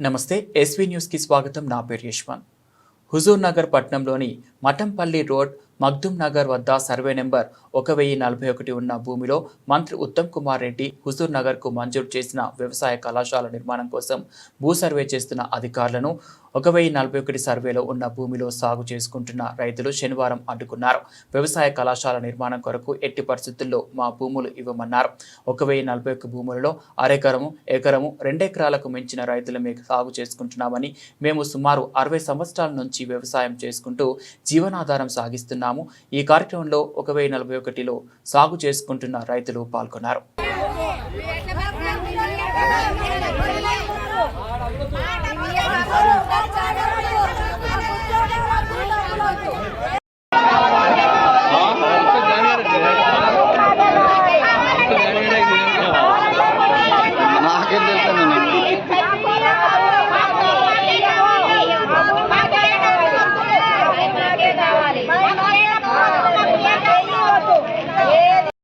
నమస్తే ఎస్వీ న్యూస్కి స్వాగతం. నా పేరు యశ్వంత్. హుజూర్ నగర్ పట్టణంలోని మఠంపల్లి రోడ్ మగ్దుం నగర్ వద్ద సర్వే నెంబర్ ఒక వెయ్యి నలభై ఒకటి ఉన్న భూమిలో మంత్రి ఉత్తమ్ కుమార్ రెడ్డి హుజూర్ నగర్కు మంజూరు చేసిన వ్యవసాయ కళాశాల నిర్మాణం కోసం భూ సర్వే చేస్తున్న అధికారులను ఒక వెయ్యి నలభై ఒకటి సర్వేలో ఉన్న భూమిలో సాగు చేసుకుంటున్న రైతులు శనివారం అడ్డుకున్నారు. వ్యవసాయ కళాశాల నిర్మాణం కొరకు ఎట్టి పరిస్థితుల్లో మా భూములు ఇవ్వమన్నారు. ఒక వెయ్యి నలభై ఒక్క భూములలో అరెకరము ఎకరము రెండెకరాలకు మించిన రైతులు మేము సాగు చేసుకుంటున్నామని మేము సుమారు అరవై సంవత్సరాల నుంచి వ్యవసాయం చేసుకుంటూ జీవనాధారం సాగిస్తున్నాము. ఈ కార్యక్రమంలో ఒక వెయ్యి నలభై ఒకటిలో సాగు చేసుకుంటున్న రైతులు పాల్గొన్నారు.